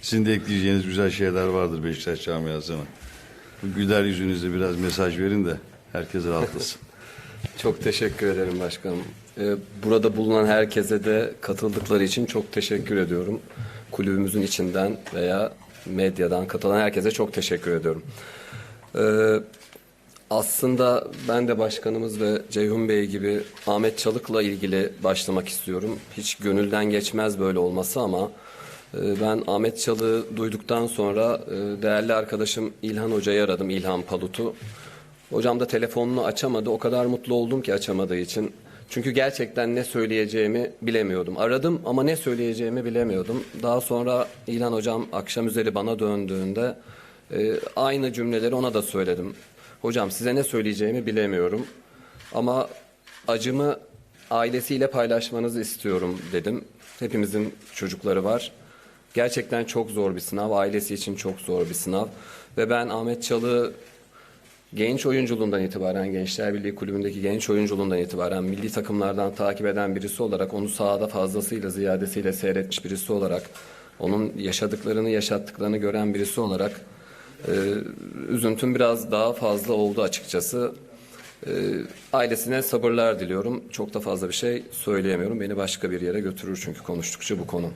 Sizin de ekleyeceğiniz güzel şeyler vardır Beşiktaş camiasına. Bu güler yüzünüzle biraz mesaj verin de herkes rahatlasın. Çok teşekkür ederim başkanım. Ee, Burada bulunan herkese de katıldıkları için çok teşekkür ediyorum. Kulübümüzün içinden veya medyadan katılan herkese çok teşekkür ediyorum. Ee, Aslında ben de başkanımız ve Ceyhun Bey gibi Ahmet Çalık'la ilgili başlamak istiyorum. Hiç gönülden geçmez böyle olması ama ben Ahmet Çalık'ı duyduktan sonra e, değerli arkadaşım İlhan Hoca'yı aradım, İlhan Palut'u. Hocam da telefonunu açamadı. O kadar mutlu oldum ki açamadığı için. Çünkü gerçekten ne söyleyeceğimi bilemiyordum. Aradım ama ne söyleyeceğimi bilemiyordum. Daha sonra İlhan hocam akşam üzeri bana döndüğünde e, aynı cümleleri ona da söyledim. Hocam size ne söyleyeceğimi bilemiyorum. Ama acımı ailesiyle paylaşmanızı istiyorum dedim. Hepimizin çocukları var. Gerçekten çok zor bir sınav. Ailesi için çok zor bir sınav. Ve ben Ahmet Çalı genç oyunculuğundan itibaren Gençler Birliği Kulübü'ndeki genç oyunculuğundan itibaren milli takımlardan takip eden birisi olarak onu sahada fazlasıyla ziyadesiyle seyretmiş birisi olarak onun yaşadıklarını yaşattıklarını gören birisi olarak e, üzüntüm biraz daha fazla oldu açıkçası. E, ailesine sabırlar diliyorum. Çok da fazla bir şey söyleyemiyorum. Beni başka bir yere götürür çünkü konuştukça bu konu.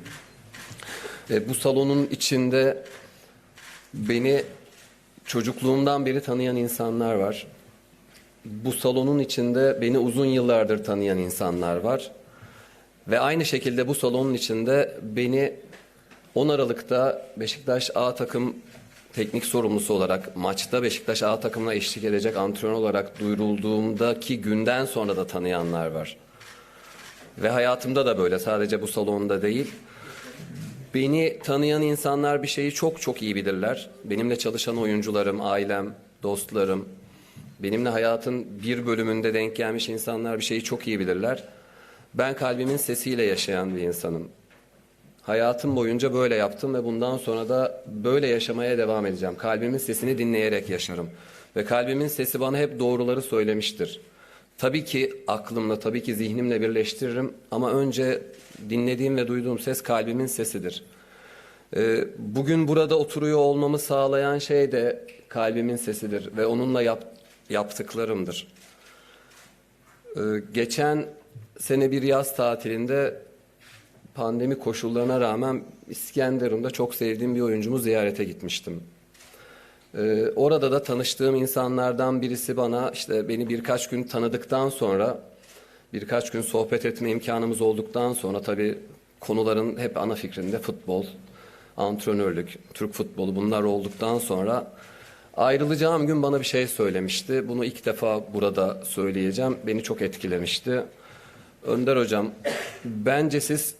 E, bu salonun içinde beni çocukluğumdan beri tanıyan insanlar var. Bu salonun içinde beni uzun yıllardır tanıyan insanlar var. Ve aynı şekilde bu salonun içinde beni 10 Aralık'ta Beşiktaş A takım teknik sorumlusu olarak maçta Beşiktaş A takımına eşlik edecek antrenör olarak duyurulduğumdaki günden sonra da tanıyanlar var. Ve hayatımda da böyle sadece bu salonda değil. Beni tanıyan insanlar bir şeyi çok çok iyi bilirler. Benimle çalışan oyuncularım, ailem, dostlarım, benimle hayatın bir bölümünde denk gelmiş insanlar bir şeyi çok iyi bilirler. Ben kalbimin sesiyle yaşayan bir insanım. Hayatım boyunca böyle yaptım ve bundan sonra da böyle yaşamaya devam edeceğim. Kalbimin sesini dinleyerek yaşarım. Ve kalbimin sesi bana hep doğruları söylemiştir. Tabii ki aklımla, tabii ki zihnimle birleştiririm ama önce dinlediğim ve duyduğum ses kalbimin sesidir. Ee, Bugün burada oturuyor olmamı sağlayan şey de kalbimin sesidir ve onunla yap, yaptıklarımdır. Ee, Geçen sene bir yaz tatilinde pandemi koşullarına rağmen İskenderun'da çok sevdiğim bir oyuncumu ziyarete gitmiştim. Ee, orada da tanıştığım insanlardan birisi bana işte beni birkaç gün tanıdıktan sonra birkaç gün sohbet etme imkanımız olduktan sonra tabii konuların hep ana fikrinde futbol, antrenörlük, Türk futbolu bunlar olduktan sonra ayrılacağım gün bana bir şey söylemişti. Bunu ilk defa burada söyleyeceğim. Beni çok etkilemişti. Önder hocam, bence siz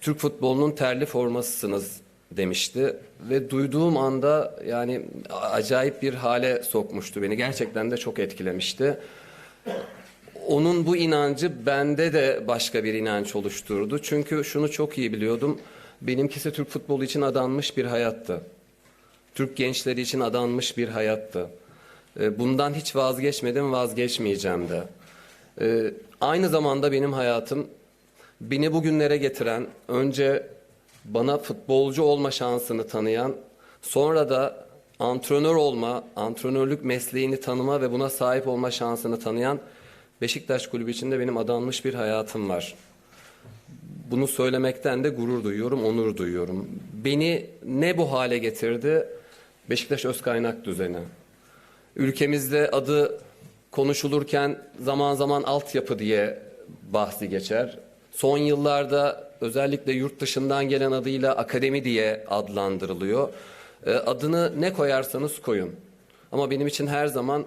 Türk futbolunun terli formasısınız demişti ve duyduğum anda yani acayip bir hale sokmuştu beni. Gerçekten de çok etkilemişti. Onun bu inancı bende de başka bir inanç oluşturdu. Çünkü şunu çok iyi biliyordum. Benimkisi Türk futbolu için adanmış bir hayattı. Türk gençleri için adanmış bir hayattı. E, Bundan hiç vazgeçmedim, vazgeçmeyeceğim de. E, Aynı zamanda benim hayatım beni bugünlere getiren, önce bana futbolcu olma şansını tanıyan, sonra da antrenör olma, antrenörlük mesleğini tanıma ve buna sahip olma şansını tanıyan Beşiktaş Kulübü içinde benim adanmış bir hayatım var. Bunu söylemekten de gurur duyuyorum, onur duyuyorum. Beni ne bu hale getirdi? Beşiktaş öz kaynak düzeni. Ülkemizde adı konuşulurken zaman zaman altyapı diye bahsi geçer. Son yıllarda özellikle yurt dışından gelen adıyla akademi diye adlandırılıyor. E, adını ne koyarsanız koyun. Ama benim için her zaman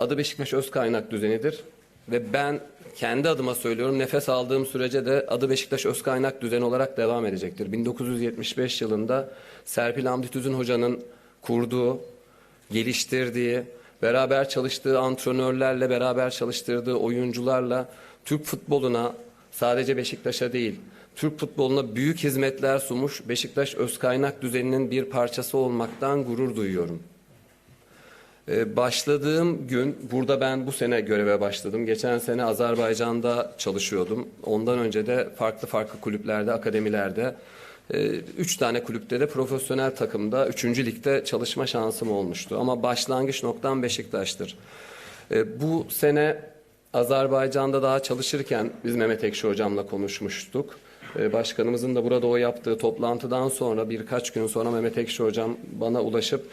adı Beşiktaş öz kaynak düzenidir. Ve ben kendi adıma söylüyorum nefes aldığım sürece de adı Beşiktaş öz kaynak düzeni olarak devam edecektir. 1975 yılında Serpil Hamdi Tüzün Hoca'nın kurduğu, geliştirdiği, beraber çalıştığı antrenörlerle, beraber çalıştırdığı oyuncularla Türk futboluna sadece Beşiktaş'a değil, Türk futboluna büyük hizmetler sunmuş Beşiktaş öz kaynak düzeninin bir parçası olmaktan gurur duyuyorum. Ee, Başladığım gün, burada ben bu sene göreve başladım. Geçen sene Azerbaycan'da çalışıyordum. Ondan önce de farklı farklı kulüplerde, akademilerde e, üç tane kulüpte de profesyonel takımda 3. ligde çalışma şansım olmuştu. Ama başlangıç noktam Beşiktaş'tır. E, bu sene Azerbaycan'da daha çalışırken biz Mehmet Ekşi hocamla konuşmuştuk. E, Başkanımızın da burada o yaptığı toplantıdan sonra birkaç gün sonra Mehmet Ekşi hocam bana ulaşıp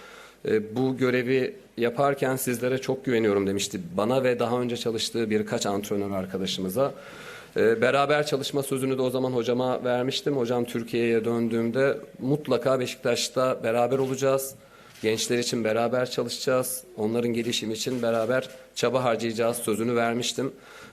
e, bu görevi yaparken sizlere çok güveniyorum demişti. Bana ve daha önce çalıştığı birkaç antrenör arkadaşımıza. E, Beraber çalışma sözünü de o zaman hocama vermiştim. Hocam Türkiye'ye döndüğümde mutlaka Beşiktaş'ta beraber olacağız. Gençler için beraber çalışacağız. Onların gelişimi için beraber çaba harcayacağız sözünü vermiştim.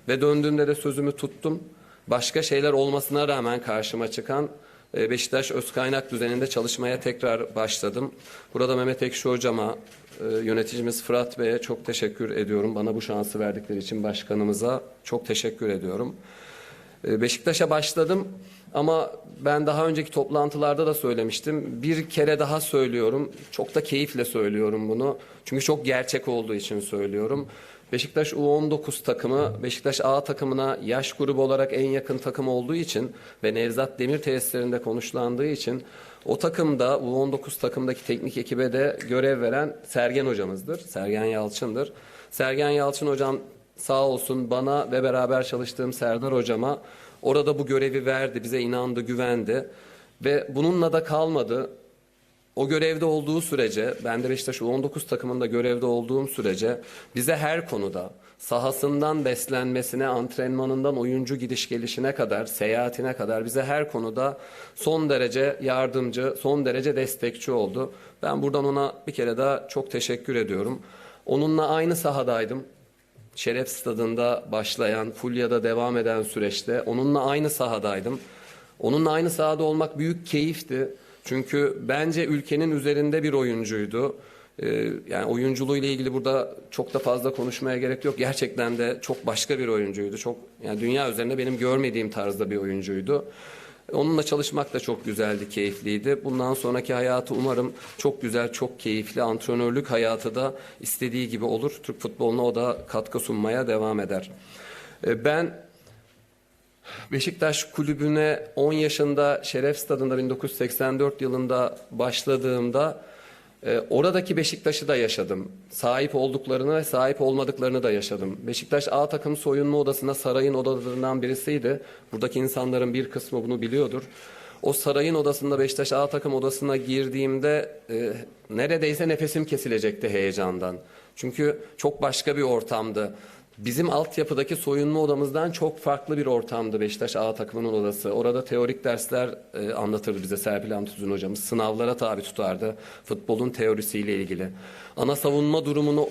Ve döndüğümde de sözümü tuttum. Başka şeyler olmasına rağmen karşıma çıkan e, Beşiktaş öz kaynak düzeninde çalışmaya tekrar başladım. Burada Mehmet Ekşi hocama, e, yöneticimiz Fırat Bey'e çok teşekkür ediyorum. Bana bu şansı verdikleri için başkanımıza çok teşekkür ediyorum. E, Beşiktaş'a başladım ama ben daha önceki toplantılarda da söylemiştim. Bir kere daha söylüyorum. Çok da keyifle söylüyorum bunu. Çünkü çok gerçek olduğu için söylüyorum. Beşiktaş U19 takımı Beşiktaş A takımına yaş grubu olarak en yakın takım olduğu için ve Nevzat Demir tesislerinde konuşlandığı için o takımda U19 takımdaki teknik ekibe de görev veren Sergen hocamızdır. Sergen Yalçın'dır. Sergen Yalçın hocam sağ olsun bana ve beraber çalıştığım Serdar hocama orada bu görevi verdi, bize inandı, güvendi ve bununla da kalmadı. O görevde olduğu sürece, ben de Beşiktaş U19 takımında görevde olduğum sürece bize her konuda sahasından beslenmesine, antrenmanından oyuncu gidiş gelişine kadar, seyahatine kadar bize her konuda son derece yardımcı, son derece destekçi oldu. Ben buradan ona bir kere daha çok teşekkür ediyorum. Onunla aynı sahadaydım. Şeref Stadında başlayan, Fulya'da devam eden süreçte onunla aynı sahadaydım. Onunla aynı sahada olmak büyük keyifti. Çünkü bence ülkenin üzerinde bir oyuncuydu. Ee, yani oyunculuğu ile ilgili burada çok da fazla konuşmaya gerek yok. Gerçekten de çok başka bir oyuncuydu. Çok yani dünya üzerinde benim görmediğim tarzda bir oyuncuydu. Onunla çalışmak da çok güzeldi, keyifliydi. Bundan sonraki hayatı umarım çok güzel, çok keyifli. Antrenörlük hayatı da istediği gibi olur. Türk futboluna o da katkı sunmaya devam eder. Ee, Ben Beşiktaş kulübüne 10 yaşında Şeref Stadı'nda 1984 yılında başladığımda e, oradaki Beşiktaş'ı da yaşadım. Sahip olduklarını ve sahip olmadıklarını da yaşadım. Beşiktaş A takım soyunma odasında sarayın odalarından birisiydi. Buradaki insanların bir kısmı bunu biliyordur. O sarayın odasında Beşiktaş A takım odasına girdiğimde e, neredeyse nefesim kesilecekti heyecandan. Çünkü çok başka bir ortamdı. Bizim altyapıdaki soyunma odamızdan çok farklı bir ortamdı Beşiktaş A takımının odası. Orada teorik dersler e, anlatırdı bize Serpil Hamtuzun hocamız. Sınavlara tabi tutardı futbolun teorisiyle ilgili. Ana savunma durumunu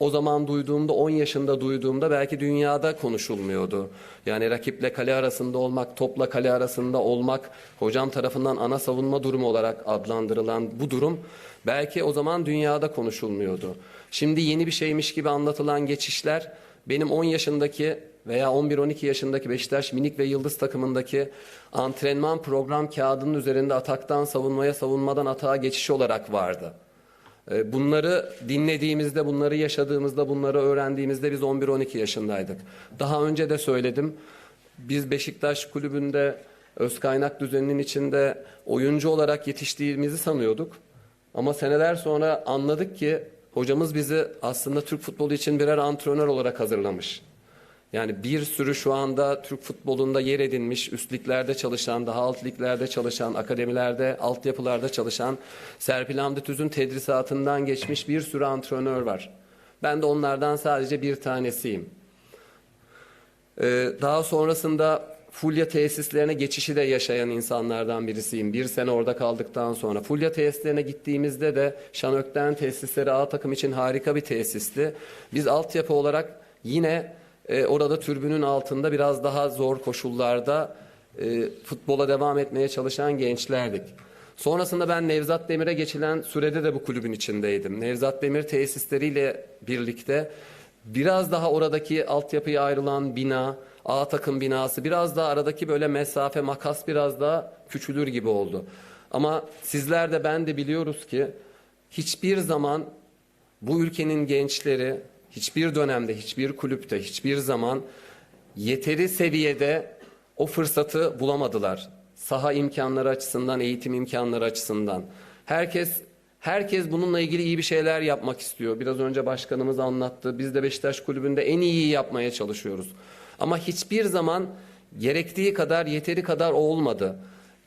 o zaman duyduğumda 10 yaşında duyduğumda belki dünyada konuşulmuyordu. Yani rakiple kale arasında olmak, topla kale arasında olmak, hocam tarafından ana savunma durumu olarak adlandırılan bu durum belki o zaman dünyada konuşulmuyordu. Şimdi yeni bir şeymiş gibi anlatılan geçişler benim 10 yaşındaki veya 11-12 yaşındaki Beşiktaş minik ve yıldız takımındaki antrenman program kağıdının üzerinde ataktan savunmaya, savunmadan atağa geçiş olarak vardı. E, Bunları dinlediğimizde, bunları yaşadığımızda, bunları öğrendiğimizde biz 11-12 yaşındaydık. Daha önce de söyledim. Biz Beşiktaş kulübünde öz kaynak düzeninin içinde oyuncu olarak yetiştiğimizi sanıyorduk. Ama seneler sonra anladık ki hocamız bizi aslında Türk futbolu için birer antrenör olarak hazırlamış. Yani bir sürü şu anda Türk futbolunda yer edinmiş, üst liglerde çalışan, daha alt liglerde çalışan, akademilerde, altyapılarda çalışan, Serpil Hamdi Tüz'ün tedrisatından geçmiş bir sürü antrenör var. Ben de onlardan sadece bir tanesiyim. Ee, daha sonrasında Fulya tesislerine geçişi de yaşayan insanlardan birisiyim. Bir sene orada kaldıktan sonra. Fulya tesislerine gittiğimizde de Şanökten tesisleri A takım için harika bir tesisti. Biz altyapı olarak yine e, orada türbünün altında biraz daha zor koşullarda e, futbola devam etmeye çalışan gençlerdik. Sonrasında ben Nevzat Demir'e geçilen sürede de bu kulübün içindeydim. Nevzat Demir tesisleriyle birlikte biraz daha oradaki altyapıya ayrılan bina, A takım binası biraz daha aradaki böyle mesafe makas biraz daha küçülür gibi oldu. Ama sizler de ben de biliyoruz ki hiçbir zaman bu ülkenin gençleri hiçbir dönemde, hiçbir kulüpte, hiçbir zaman yeteri seviyede o fırsatı bulamadılar. Saha imkanları açısından, eğitim imkanları açısından. Herkes herkes bununla ilgili iyi bir şeyler yapmak istiyor. Biraz önce başkanımız anlattı. Biz de Beşiktaş Kulübü'nde en iyiyi yapmaya çalışıyoruz. Ama hiçbir zaman gerektiği kadar, yeteri kadar olmadı.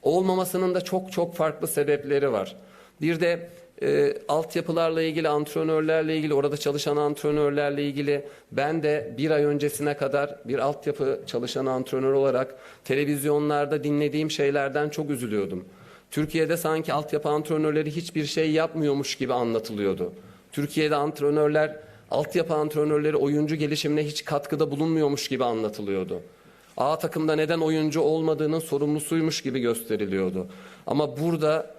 Olmamasının da çok çok farklı sebepleri var. Bir de e, altyapılarla ilgili, antrenörlerle ilgili, orada çalışan antrenörlerle ilgili ben de bir ay öncesine kadar bir altyapı çalışan antrenör olarak televizyonlarda dinlediğim şeylerden çok üzülüyordum. Türkiye'de sanki altyapı antrenörleri hiçbir şey yapmıyormuş gibi anlatılıyordu. Türkiye'de antrenörler, altyapı antrenörleri oyuncu gelişimine hiç katkıda bulunmuyormuş gibi anlatılıyordu. A takımda neden oyuncu olmadığının sorumlusuymuş gibi gösteriliyordu. Ama burada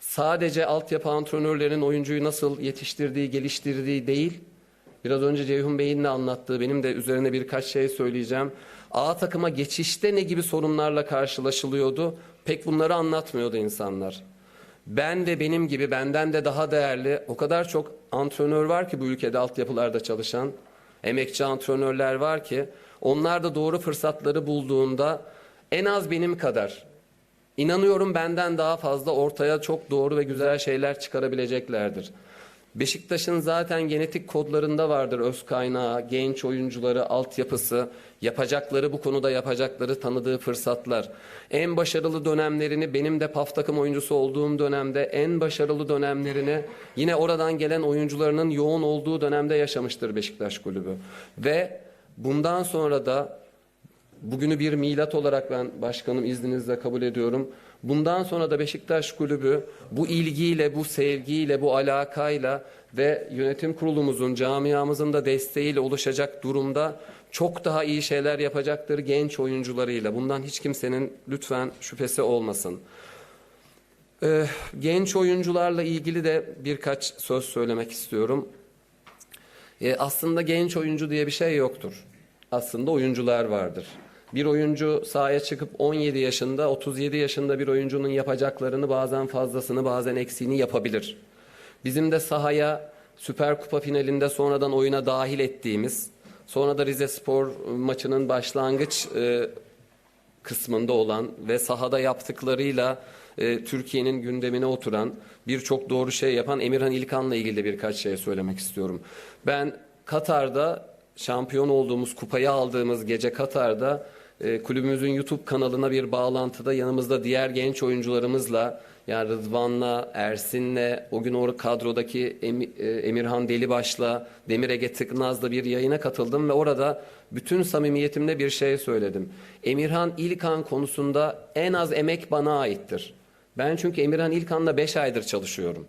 sadece altyapı antrenörlerin oyuncuyu nasıl yetiştirdiği, geliştirdiği değil, biraz önce Ceyhun Bey'in de anlattığı, benim de üzerine birkaç şey söyleyeceğim. A takıma geçişte ne gibi sorunlarla karşılaşılıyordu? Pek bunları anlatmıyordu insanlar. Ben de benim gibi benden de daha değerli o kadar çok antrenör var ki bu ülkede altyapılarda çalışan emekçi antrenörler var ki onlar da doğru fırsatları bulduğunda en az benim kadar inanıyorum benden daha fazla ortaya çok doğru ve güzel şeyler çıkarabileceklerdir. Beşiktaş'ın zaten genetik kodlarında vardır öz kaynağı, genç oyuncuları, altyapısı, yapacakları bu konuda yapacakları tanıdığı fırsatlar. En başarılı dönemlerini benim de PAF takım oyuncusu olduğum dönemde en başarılı dönemlerini yine oradan gelen oyuncularının yoğun olduğu dönemde yaşamıştır Beşiktaş Kulübü. Ve bundan sonra da Bugünü bir milat olarak ben başkanım izninizle kabul ediyorum. Bundan sonra da Beşiktaş Kulübü bu ilgiyle, bu sevgiyle, bu alakayla ve yönetim kurulumuzun, camiamızın da desteğiyle oluşacak durumda çok daha iyi şeyler yapacaktır genç oyuncularıyla. Bundan hiç kimsenin lütfen şüphesi olmasın. Ee, genç oyuncularla ilgili de birkaç söz söylemek istiyorum. Ee, aslında genç oyuncu diye bir şey yoktur. Aslında oyuncular vardır. Bir oyuncu sahaya çıkıp 17 yaşında, 37 yaşında bir oyuncunun yapacaklarını bazen fazlasını, bazen eksiğini yapabilir. Bizim de sahaya Süper Kupa finalinde sonradan oyuna dahil ettiğimiz, sonra da Rize Spor maçının başlangıç e, kısmında olan ve sahada yaptıklarıyla e, Türkiye'nin gündemine oturan birçok doğru şey yapan Emirhan İlkan'la ilgili de birkaç şey söylemek istiyorum. Ben Katar'da şampiyon olduğumuz kupayı aldığımız gece Katar'da e, kulübümüzün YouTube kanalına bir bağlantıda yanımızda diğer genç oyuncularımızla yani Rıdvan'la, Ersin'le, o gün o kadrodaki e, Emirhan Delibaş'la, Demir Ege Tıknaz'la bir yayına katıldım ve orada bütün samimiyetimle bir şey söyledim. Emirhan İlkan konusunda en az emek bana aittir. Ben çünkü Emirhan İlkan'la 5 aydır çalışıyorum.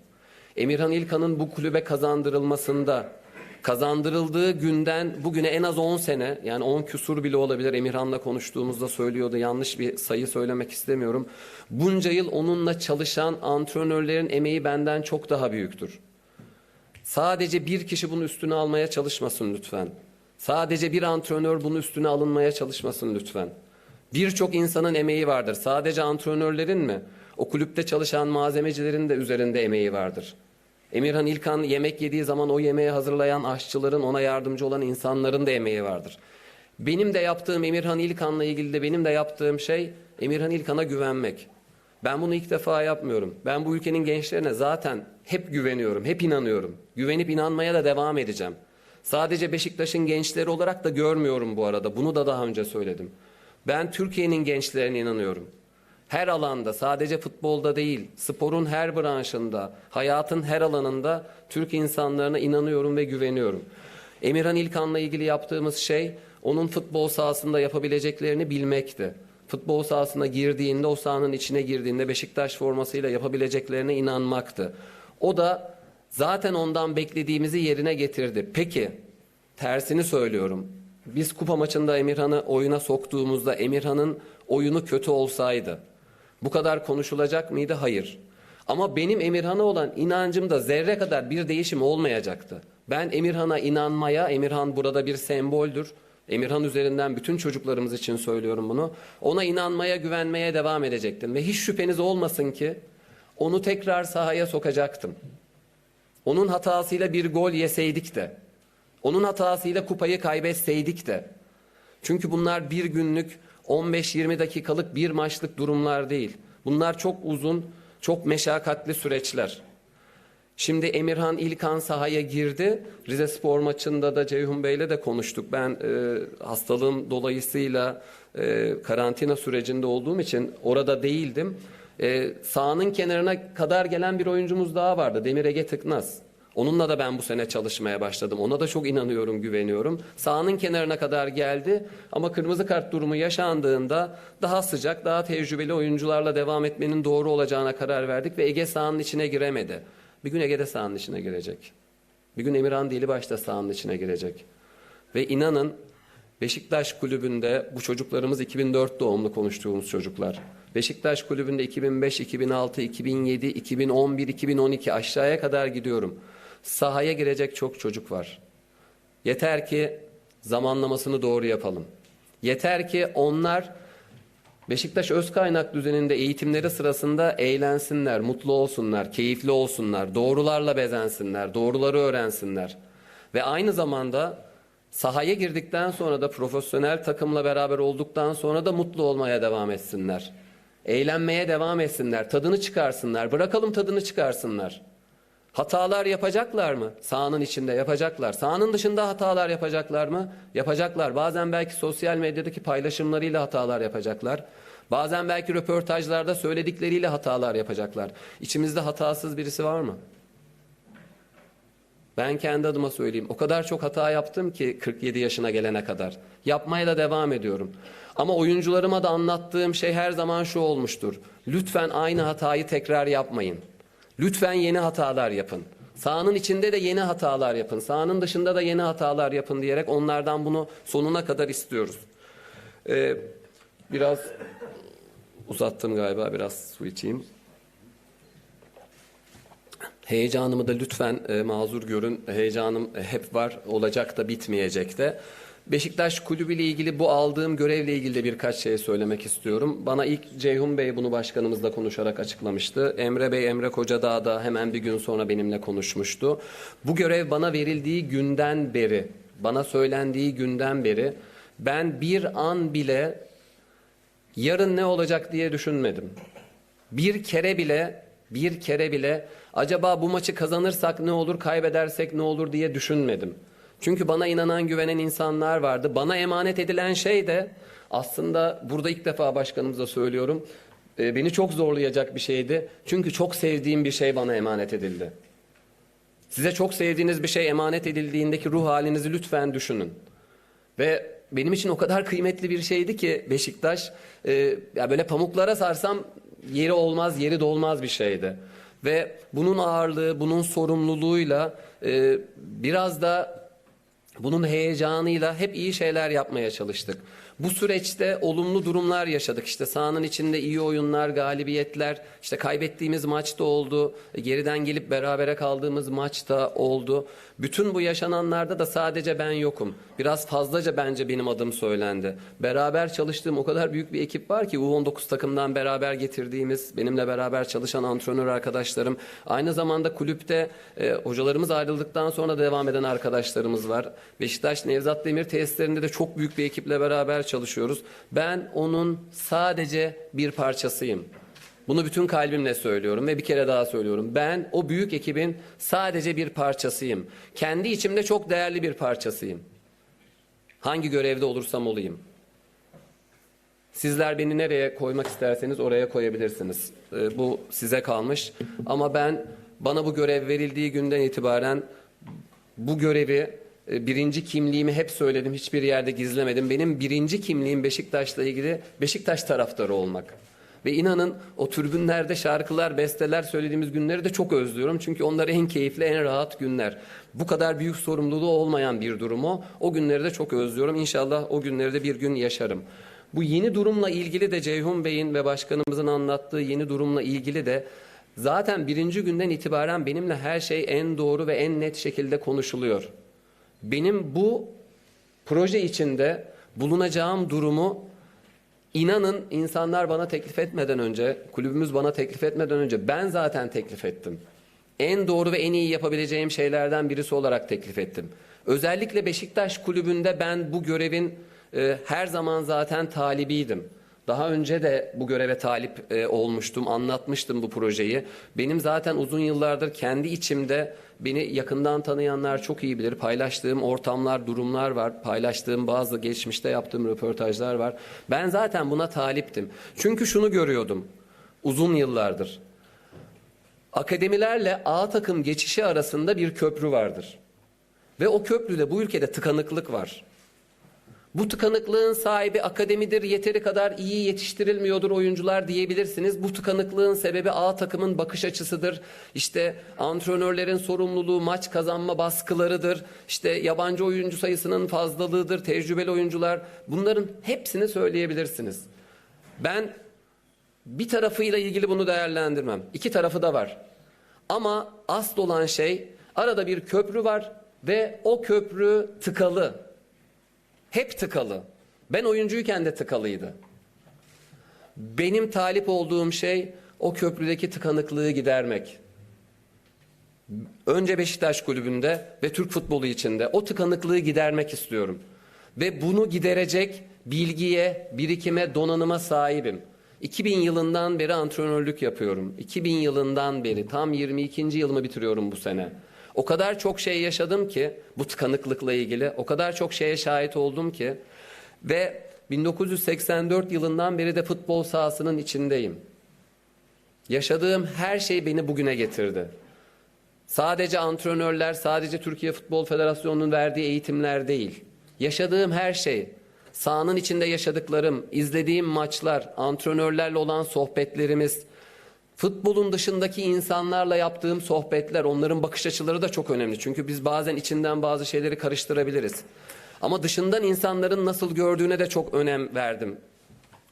Emirhan İlkan'ın bu kulübe kazandırılmasında kazandırıldığı günden bugüne en az 10 sene yani 10 küsur bile olabilir Emirhan'la konuştuğumuzda söylüyordu yanlış bir sayı söylemek istemiyorum. Bunca yıl onunla çalışan antrenörlerin emeği benden çok daha büyüktür. Sadece bir kişi bunu üstüne almaya çalışmasın lütfen. Sadece bir antrenör bunu üstüne alınmaya çalışmasın lütfen. Birçok insanın emeği vardır. Sadece antrenörlerin mi? O kulüpte çalışan malzemecilerin de üzerinde emeği vardır. Emirhan İlkan yemek yediği zaman o yemeği hazırlayan aşçıların, ona yardımcı olan insanların da emeği vardır. Benim de yaptığım Emirhan İlkan'la ilgili de benim de yaptığım şey Emirhan İlkan'a güvenmek. Ben bunu ilk defa yapmıyorum. Ben bu ülkenin gençlerine zaten hep güveniyorum, hep inanıyorum. Güvenip inanmaya da devam edeceğim. Sadece Beşiktaş'ın gençleri olarak da görmüyorum bu arada. Bunu da daha önce söyledim. Ben Türkiye'nin gençlerine inanıyorum. Her alanda sadece futbolda değil, sporun her branşında, hayatın her alanında Türk insanlarına inanıyorum ve güveniyorum. Emirhan İlkan'la ilgili yaptığımız şey onun futbol sahasında yapabileceklerini bilmekti. Futbol sahasına girdiğinde, o sahanın içine girdiğinde Beşiktaş formasıyla yapabileceklerine inanmaktı. O da zaten ondan beklediğimizi yerine getirdi. Peki, tersini söylüyorum. Biz kupa maçında Emirhan'ı oyuna soktuğumuzda Emirhan'ın oyunu kötü olsaydı bu kadar konuşulacak mıydı? Hayır. Ama benim Emirhan'a olan inancımda zerre kadar bir değişim olmayacaktı. Ben Emirhan'a inanmaya, Emirhan burada bir semboldür. Emirhan üzerinden bütün çocuklarımız için söylüyorum bunu. Ona inanmaya, güvenmeye devam edecektim. Ve hiç şüpheniz olmasın ki onu tekrar sahaya sokacaktım. Onun hatasıyla bir gol yeseydik de, onun hatasıyla kupayı kaybetseydik de. Çünkü bunlar bir günlük 15-20 dakikalık bir maçlık durumlar değil. Bunlar çok uzun, çok meşakkatli süreçler. Şimdi Emirhan İlkan sahaya girdi. Rize Spor maçında da Ceyhun Bey'le de konuştuk. Ben e, hastalığım dolayısıyla e, karantina sürecinde olduğum için orada değildim. E, sahanın kenarına kadar gelen bir oyuncumuz daha vardı. Demir Ege Tıknaz. Onunla da ben bu sene çalışmaya başladım. Ona da çok inanıyorum, güveniyorum. Sahanın kenarına kadar geldi ama kırmızı kart durumu yaşandığında daha sıcak, daha tecrübeli oyuncularla devam etmenin doğru olacağına karar verdik ve Ege sahanın içine giremedi. Bir gün Ege'de sahanın içine girecek. Bir gün Emirhan Dilibaş da sahanın içine girecek. Ve inanın Beşiktaş kulübünde bu çocuklarımız 2004 doğumlu konuştuğumuz çocuklar. Beşiktaş kulübünde 2005, 2006, 2007, 2011, 2012 aşağıya kadar gidiyorum. Sahaya girecek çok çocuk var. Yeter ki zamanlamasını doğru yapalım. Yeter ki onlar Beşiktaş öz kaynak düzeninde eğitimleri sırasında eğlensinler, mutlu olsunlar, keyifli olsunlar, doğrularla bezensinler, doğruları öğrensinler. Ve aynı zamanda sahaya girdikten sonra da profesyonel takımla beraber olduktan sonra da mutlu olmaya devam etsinler. Eğlenmeye devam etsinler, tadını çıkarsınlar, bırakalım tadını çıkarsınlar. Hatalar yapacaklar mı? Sahanın içinde yapacaklar. Sahanın dışında hatalar yapacaklar mı? Yapacaklar. Bazen belki sosyal medyadaki paylaşımlarıyla hatalar yapacaklar. Bazen belki röportajlarda söyledikleriyle hatalar yapacaklar. İçimizde hatasız birisi var mı? Ben kendi adıma söyleyeyim. O kadar çok hata yaptım ki 47 yaşına gelene kadar. Yapmaya da devam ediyorum. Ama oyuncularıma da anlattığım şey her zaman şu olmuştur. Lütfen aynı hatayı tekrar yapmayın. Lütfen yeni hatalar yapın. Sahanın içinde de yeni hatalar yapın. Sahanın dışında da yeni hatalar yapın diyerek onlardan bunu sonuna kadar istiyoruz. Ee, biraz uzattım galiba. Biraz su içeyim. Heyecanımı da lütfen e, mazur görün. Heyecanım hep var. Olacak da bitmeyecek de. Beşiktaş Kulübü ile ilgili bu aldığım görevle ilgili de birkaç şey söylemek istiyorum. Bana ilk Ceyhun Bey bunu başkanımızla konuşarak açıklamıştı. Emre Bey, Emre Kocadağ da hemen bir gün sonra benimle konuşmuştu. Bu görev bana verildiği günden beri, bana söylendiği günden beri ben bir an bile yarın ne olacak diye düşünmedim. Bir kere bile bir kere bile acaba bu maçı kazanırsak ne olur, kaybedersek ne olur diye düşünmedim. Çünkü bana inanan, güvenen insanlar vardı. Bana emanet edilen şey de aslında burada ilk defa başkanımıza söylüyorum. e, Beni çok zorlayacak bir şeydi. Çünkü çok sevdiğim bir şey bana emanet edildi. Size çok sevdiğiniz bir şey emanet edildiğindeki ruh halinizi lütfen düşünün. Ve benim için o kadar kıymetli bir şeydi ki Beşiktaş e, ya böyle pamuklara sarsam yeri olmaz, yeri dolmaz bir şeydi. Ve bunun ağırlığı, bunun sorumluluğuyla e, biraz da bunun heyecanıyla hep iyi şeyler yapmaya çalıştık. Bu süreçte olumlu durumlar yaşadık. İşte sahanın içinde iyi oyunlar, galibiyetler, işte kaybettiğimiz maçta oldu. Geriden gelip berabere kaldığımız maçta oldu. Bütün bu yaşananlarda da sadece ben yokum. Biraz fazlaca bence benim adım söylendi. Beraber çalıştığım o kadar büyük bir ekip var ki U19 takımdan beraber getirdiğimiz, benimle beraber çalışan antrenör arkadaşlarım. Aynı zamanda kulüpte e, hocalarımız ayrıldıktan sonra devam eden arkadaşlarımız var. Beşiktaş Nevzat Demir tesislerinde de çok büyük bir ekiple beraber çalışıyoruz. Ben onun sadece bir parçasıyım. Bunu bütün kalbimle söylüyorum ve bir kere daha söylüyorum. Ben o büyük ekibin sadece bir parçasıyım. Kendi içimde çok değerli bir parçasıyım. Hangi görevde olursam olayım. Sizler beni nereye koymak isterseniz oraya koyabilirsiniz. Ee, bu size kalmış. Ama ben bana bu görev verildiği günden itibaren bu görevi birinci kimliğimi hep söyledim. Hiçbir yerde gizlemedim. Benim birinci kimliğim Beşiktaş'la ilgili Beşiktaş taraftarı olmak. Ve inanın o türbünlerde şarkılar, besteler söylediğimiz günleri de çok özlüyorum. Çünkü onlar en keyifli, en rahat günler. Bu kadar büyük sorumluluğu olmayan bir durumu. O günleri de çok özlüyorum. İnşallah o günleri de bir gün yaşarım. Bu yeni durumla ilgili de Ceyhun Bey'in ve başkanımızın anlattığı yeni durumla ilgili de zaten birinci günden itibaren benimle her şey en doğru ve en net şekilde konuşuluyor. Benim bu proje içinde bulunacağım durumu İnanın insanlar bana teklif etmeden önce, kulübümüz bana teklif etmeden önce ben zaten teklif ettim. En doğru ve en iyi yapabileceğim şeylerden birisi olarak teklif ettim. Özellikle Beşiktaş kulübünde ben bu görevin e, her zaman zaten talibiydim. Daha önce de bu göreve talip e, olmuştum, anlatmıştım bu projeyi. Benim zaten uzun yıllardır kendi içimde beni yakından tanıyanlar çok iyi bilir. Paylaştığım ortamlar, durumlar var. Paylaştığım bazı geçmişte yaptığım röportajlar var. Ben zaten buna taliptim. Çünkü şunu görüyordum uzun yıllardır. Akademilerle A takım geçişi arasında bir köprü vardır. Ve o köprüde bu ülkede tıkanıklık var. Bu tıkanıklığın sahibi akademidir, yeteri kadar iyi yetiştirilmiyordur oyuncular diyebilirsiniz. Bu tıkanıklığın sebebi A takımın bakış açısıdır. İşte antrenörlerin sorumluluğu, maç kazanma baskılarıdır. İşte yabancı oyuncu sayısının fazlalığıdır, tecrübeli oyuncular. Bunların hepsini söyleyebilirsiniz. Ben bir tarafıyla ilgili bunu değerlendirmem. İki tarafı da var. Ama asıl olan şey arada bir köprü var ve o köprü tıkalı. Hep tıkalı. Ben oyuncuyken de tıkalıydı. Benim talip olduğum şey o köprüdeki tıkanıklığı gidermek. Önce Beşiktaş kulübünde ve Türk futbolu içinde o tıkanıklığı gidermek istiyorum. Ve bunu giderecek bilgiye, birikime, donanıma sahibim. 2000 yılından beri antrenörlük yapıyorum. 2000 yılından beri tam 22. yılımı bitiriyorum bu sene. O kadar çok şey yaşadım ki bu tıkanıklıkla ilgili o kadar çok şeye şahit oldum ki ve 1984 yılından beri de futbol sahasının içindeyim. Yaşadığım her şey beni bugüne getirdi. Sadece antrenörler, sadece Türkiye Futbol Federasyonu'nun verdiği eğitimler değil. Yaşadığım her şey, sahanın içinde yaşadıklarım, izlediğim maçlar, antrenörlerle olan sohbetlerimiz, futbolun dışındaki insanlarla yaptığım sohbetler, onların bakış açıları da çok önemli. Çünkü biz bazen içinden bazı şeyleri karıştırabiliriz. Ama dışından insanların nasıl gördüğüne de çok önem verdim.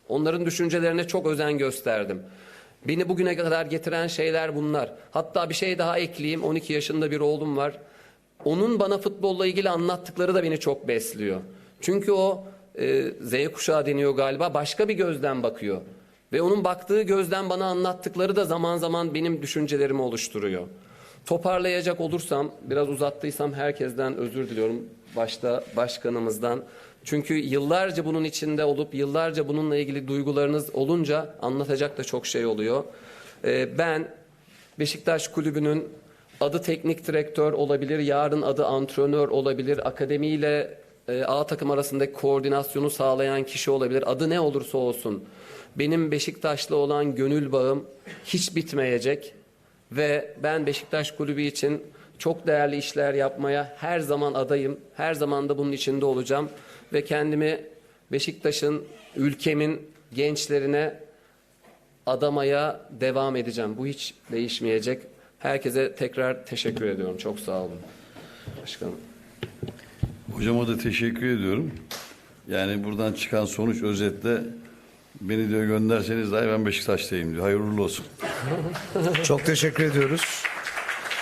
Onların düşüncelerine çok özen gösterdim. Beni bugüne kadar getiren şeyler bunlar. Hatta bir şey daha ekleyeyim. 12 yaşında bir oğlum var. Onun bana futbolla ilgili anlattıkları da beni çok besliyor. Çünkü o e, Z kuşağı deniyor galiba başka bir gözden bakıyor. Ve onun baktığı gözden bana anlattıkları da zaman zaman benim düşüncelerimi oluşturuyor. Toparlayacak olursam, biraz uzattıysam herkesten özür diliyorum. Başta başkanımızdan. Çünkü yıllarca bunun içinde olup yıllarca bununla ilgili duygularınız olunca anlatacak da çok şey oluyor. Ee, ben Beşiktaş Kulübü'nün adı teknik direktör olabilir, yarın adı antrenör olabilir, akademiyle e, A takım arasındaki koordinasyonu sağlayan kişi olabilir. Adı ne olursa olsun. Benim Beşiktaş'la olan gönül bağım hiç bitmeyecek ve ben Beşiktaş Kulübü için çok değerli işler yapmaya her zaman adayım. Her zaman da bunun içinde olacağım ve kendimi Beşiktaş'ın, ülkemin gençlerine adamaya devam edeceğim. Bu hiç değişmeyecek. Herkese tekrar teşekkür ediyorum. Çok sağ olun. Başkanım. Hocama da teşekkür ediyorum. Yani buradan çıkan sonuç özetle beni diyor gönderseniz dahi ben Beşiktaş'tayım diyor. Hayırlı olsun. Çok teşekkür ediyoruz.